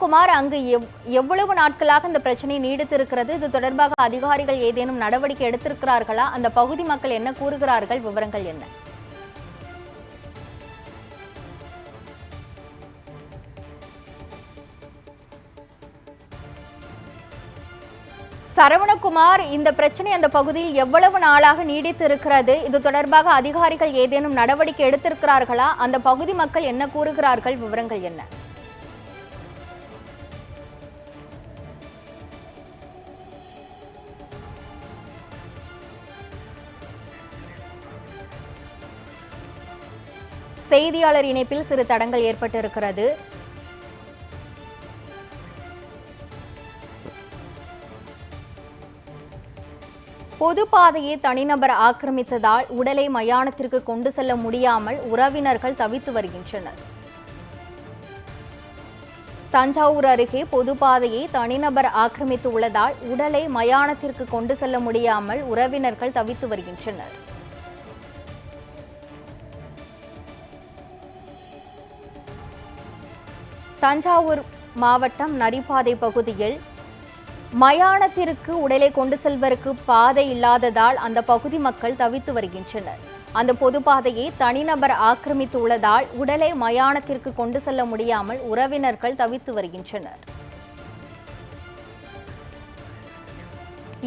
சரவணகுமார் அங்கு எவ்வளவு நாட்களாக இந்த பிரச்சனை நீடித்திருக்கிறது? இது தொடர்பாக அதிகாரிகள் ஏதேனும் நடவடிக்கை எடுத்திருக்கிறார்களா? அந்த பகுதி மக்கள் என்ன கூறுகிறார்கள்? விவரங்கள் என்ன? சரவணகுமார் இந்த பிரச்சனை அந்த பகுதியில் எவ்வளவு நாளாக நீடித்து இருக்கிறது இது தொடர்பாக அதிகாரிகள் ஏதேனும் நடவடிக்கை எடுத்திருக்கிறார்களா? அந்த பகுதி மக்கள் என்ன கூறுகிறார்கள்? விவரங்கள் என்ன? செய்தியாளர் இணைப்பில் சிறு தடங்கள் ஏற்பட்டிருக்கிறது. பொது பாதையை தனிநபர் ஆக்கிரமித்ததால் உடலை மயானத்திற்கு கொண்டு செல்ல முடியாமல் உறவினர்கள் தவித்து வருகின்றனர். தஞ்சாவூர் அருகே பொது பாதையை தனிநபர் ஆக்கிரமித்து உள்ளதால் உடலை மயானத்திற்கு கொண்டு செல்ல முடியாமல் உறவினர்கள் தவித்து வருகின்றனர். தஞ்சாவூர் மாவட்டம் நரிப்பாதை பகுதியில் மயானத்திற்கு உடலை கொண்டு செல்வதற்கு பாதை இல்லாததால் அந்த பகுதி மக்கள் தவித்து வருகின்றனர். அந்த பொது பாதையை தனிநபர் ஆக்கிரமித்துள்ளதால் உடலை மயானத்திற்கு கொண்டு செல்ல முடியாமல் உறவினர்கள் தவித்து வருகின்றனர்.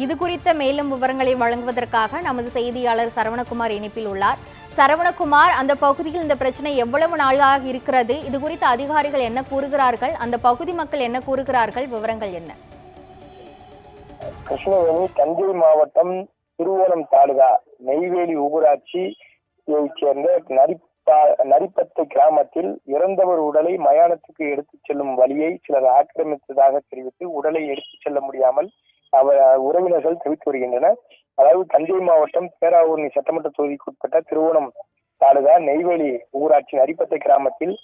இது குறித்த மேலும் விவரங்களை வழங்குவதற்காக நமது செய்தியாளர் சரவணகுமார் இணைப்பில் உள்ளார். சரவணகுமார் அந்த பகுதியில் இந்த பிரச்சனை எவ்வளவு நாளாக இருக்கிறது? இது குறித்து அதிகாரிகள் என்ன கூறுகிறார்கள்? அந்த பகுதி மக்கள் என்ன கூறுகிறார்கள்? விவரங்கள் என்ன? கிருஷ்ணவேணி தஞ்சை மாவட்டம் திருவோணம் தாலுகா நெய்வேலி ஊராட்சி சேர்ந்த நரிப்பா நரிப்பத்தை கிராமத்தில் இறந்தவர் உடலை மயானத்துக்கு எடுத்துச் செல்லும் வழியை சிலர் ஆக்கிரமித்ததாக தெரிவித்து உடலை எடுத்துச் செல்ல முடியாமல் அவர் உறவினர்கள் தெரிவித்து வருகின்றனர். அதாவது தஞ்சை மாவட்டம் பேராவூர்ணி சட்டமன்ற தொகுதிக்குட்பட்ட திருவோணம் தாலுகா நெய்வேலி ஊராட்சி அரிப்பத்தை கிராமத்தில்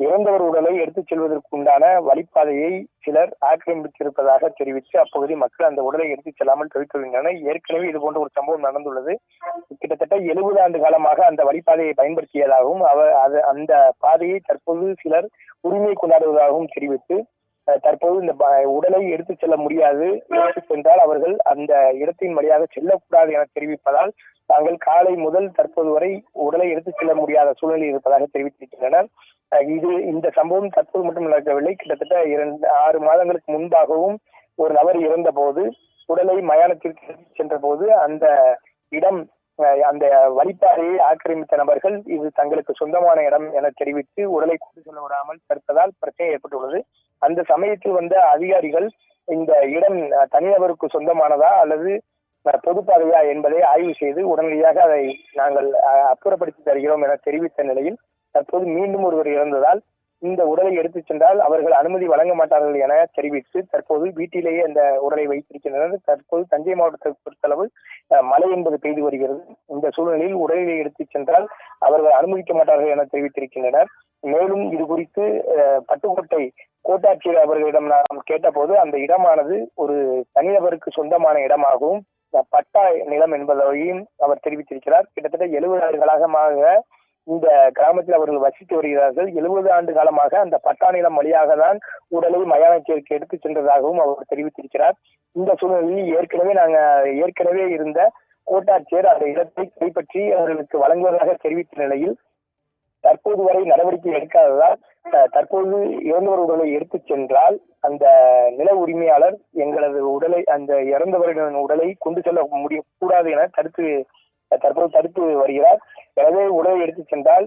இறந்தவர் உடலை எடுத்துச் செல்வதற்கு உண்டான வழிப்பாதையை சிலர் ஆக்கிரமித்திருப்பதாக தெரிவித்து அப்பகுதி மக்கள் அந்த உடலை எடுத்துச் செல்லாமல் தவிர்த்து வருகின்றனர் ஏற்கனவே இது போன்ற ஒரு சம்பவம் நடந்துள்ளது. கிட்டத்தட்ட எழுபது ஆண்டு காலமாக அந்த வழிப்பாதையை பயன்படுத்தியதாகவும் அவர் அது அந்த பாதையை தற்போது சிலர் உரிமை கொண்டாடுவதாகவும் தெரிவித்து தற்போது இந்த உடலை எடுத்துச் செல்ல முடியாது. எடுத்து சென்றால் அவர்கள் அந்த இடத்தின் வழியாக செல்லக்கூடாது என தெரிவிப்பதால் தாங்கள் காலை முதல் தற்போது வரை உடலை எடுத்துச் செல்ல முடியாத சூழ்நிலை இருப்பதாக தெரிவித்திருக்கின்றனர். அஹ் இது இந்த சம்பவம் தற்போது மட்டும் நடக்கவில்லை. கிட்டத்தட்ட இரண்டு ஆறு மாதங்களுக்கு முன்பாகவும் ஒரு நபர் இறந்த போது உடலை மயானத்திற்கு எடுத்துச் சென்ற போது அந்த இடம் அஹ், அந்த வழிப்பாதையை ஆக்கிரமித்த நபர்கள் இது தங்களுக்கு சொந்தமான இடம் என தெரிவித்து உடலை கொண்டு செல்ல விடாமல் தடுத்ததால் பிரச்சனை ஏற்பட்டுள்ளது. அந்த சமயத்தில் வந்த அதிகாரிகள் இந்த இடம் தனிநபருக்கு சொந்தமானதா அல்லது பொதுப்பாதையா என்பதை ஆய்வு செய்து உடனடியாக அதை நாங்கள் அஹ், அப்புறப்படுத்தி தருகிறோம் என தெரிவித்த நிலையில் தற்போது மீண்டும் ஒருவர் இறந்ததால் இந்த உடலை எடுத்துச் சென்றால் அவர்கள் அனுமதி வழங்க மாட்டார்கள் என தெரிவித்து தற்போது வீட்டிலேயே அந்த உடலை வைத்திருக்கின்றனர். தற்போது தஞ்சை மாவட்டத்தை பொறுத்தளவு அஹ், மழை என்பது பெய்து வருகிறது. இந்த சூழ்நிலையில் உடலை எடுத்துச் சென்றால் அவர்கள் அனுமதிக்க மாட்டார்கள் என தெரிவித்திருக்கின்றனர். மேலும் இது குறித்து அஹ், பட்டுக்கோட்டை கோட்டாட்சியர் அவர்களிடம் நாம் கேட்டபோது அந்த இடமானது ஒரு தனிநபருக்கு சொந்தமான இடமாகவும் பட்டா நிலம் என்பதையும் அவர் தெரிவித்திருக்கிறார். கிட்டத்தட்ட எழுபது ஆண்டு காலமாக இந்த கிராமத்தில் அவர்கள் வசித்து வருகிறார்கள். எழுபது ஆண்டு காலமாக அந்த பட்டா நிலம் வழியாக தான் உடலை மயானத்திற்கு எடுத்து சென்றதாகவும் அவர் தெரிவித்திருக்கிறார். இந்த சூழ்நிலையில் ஏற்கனவே நாங்க ஏற்கனவே இருந்த கோட்டாட்சியர் அந்த இடத்தை கைப்பற்றி அவர்களுக்கு வழங்குவதாக தெரிவித்த நிலையில் தற்போது வரை நடவடிக்கை எடுக்காததால் தற்போது இறந்தவர் உடலை எடுத்துச் சென்றால் அந்த நில உரிமையாளர் எங்களது உடலை அந்த இறந்தவரின் உடலை கொண்டு செல்ல முடிய கூடாது என தடுத்து தற்போது தடுத்து வருகிறார். எனவே உடலை எடுத்துச் சென்றால்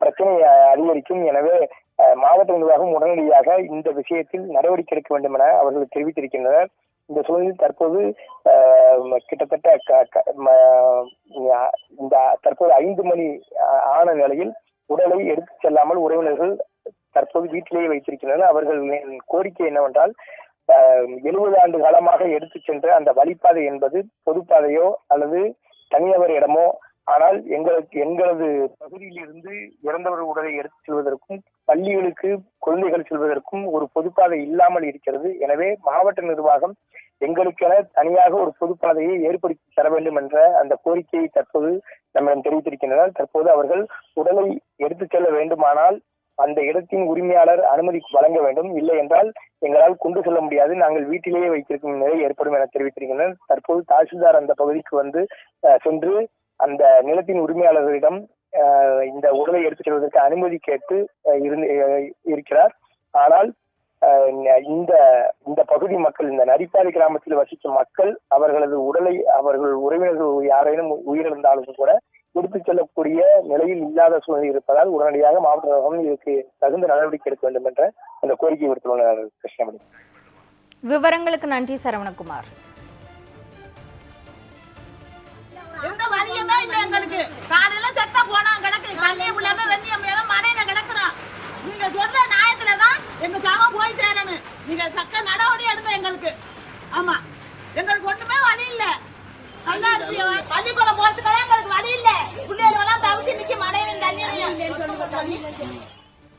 பிரச்சனை அதிகரிக்கும். எனவே அஹ், மாவட்ட நிர்வாகம் உடனடியாக இந்த விஷயத்தில் நடவடிக்கை எடுக்க வேண்டும் என அவர்கள் தெரிவித்திருக்கின்றனர். இந்த சூழலில் தற்போது கிட்டத்தட்ட இந்த தற்போது ஐந்து மணி ஆன நிலையில் உடலை எடுத்து செல்லாமல் உறவினர்கள் தற்போது வீட்டிலேயே வைத்திருக்கின்றனர். அவர்களின் கோரிக்கை என்னவென்றால் எழுபது ஆண்டு காலமாக எடுத்துச் சென்ற அந்த வழிப்பாதை என்பது பொதுப்பாதையோ அல்லது தனிநபர் இடமோ ஆனால் எங்களுக்கு எங்களது பகுதியிலிருந்து இறந்தவர் உடலை எடுத்து செல்வதற்கும் பள்ளிகளுக்கு குழந்தைகள் செல்வதற்கும் ஒரு பொதுப்பாதை இல்லாமல் இருக்கிறது. எனவே மாவட்ட நிர்வாகம் எங்களுக்கென தனியாக ஒரு பொதுப்பாதையை ஏற்படுத்தி தர வேண்டும் என்ற அந்த கோரிக்கையை தற்போது நம்மிடம் தெரிவித்திருக்கின்றனர். தற்போது அவர்கள் உடலை எடுத்துச் செல்ல வேண்டுமானால் அந்த இடத்தின் உரிமையாளர் அனுமதி வழங்க வேண்டும். இல்லை என்றால் எங்களால் கொண்டு செல்ல முடியாது. நாங்கள் வீட்டிலேயே வைத்திருக்கும் நிலை ஏற்படும் என தெரிவித்திருக்கின்றனர். தற்போது தாசில்தார் அந்த பகுதிக்கு வந்து அஹ், சென்று அந்த நிலத்தின் உரிமையாளர்களிடம் இந்த உடலை எடுத்துச் செல்வதற்கு அனுமதி கேட்டு அஹ், இருந்து இருக்கிறார். ஆனால் இந்த இந்த பகுதி மக்கள் இந்த நரிப்பாதி கிராமத்தில் வசிக்கும் மக்கள் அவர்களது உடலை அவர்கள் உறவினர்கள் யாரேனும் உயிரிழந்தாலும் கூட எடுத்துச் செல்லக்கூடிய நிலையில் இல்லாத சூழ்நிலை இருப்பதால் உடனடியாக மாவட்ட நிர்வாகம் இதுக்கு தகுந்த நடவடிக்கை எடுக்க வேண்டும் என்ற அந்த கோரிக்கை விடுத்துள்ளனர் கிருஷ்ணமணி. விவரங்களுக்கு நன்றி சரவணகுமார். எந்த வழியுமே இல்ல எங்களுக்கு. எங்க சாமம் போய் சேரணும். நீங்க சக்க நடவடிக்கை எடுங்க எங்களுக்கு. ஆமா. எங்களுக்கு ஒண்ணுமே வழி இல்ல. நல்லா இருப்பியா பள்ளிக்கூடம் போறதுக்கெல்லாம் எங்களுக்கு வழி இல்ல. பிள்ளைகள் எல்லாம் தவிச்சு நிக்க மனையில தண்ணி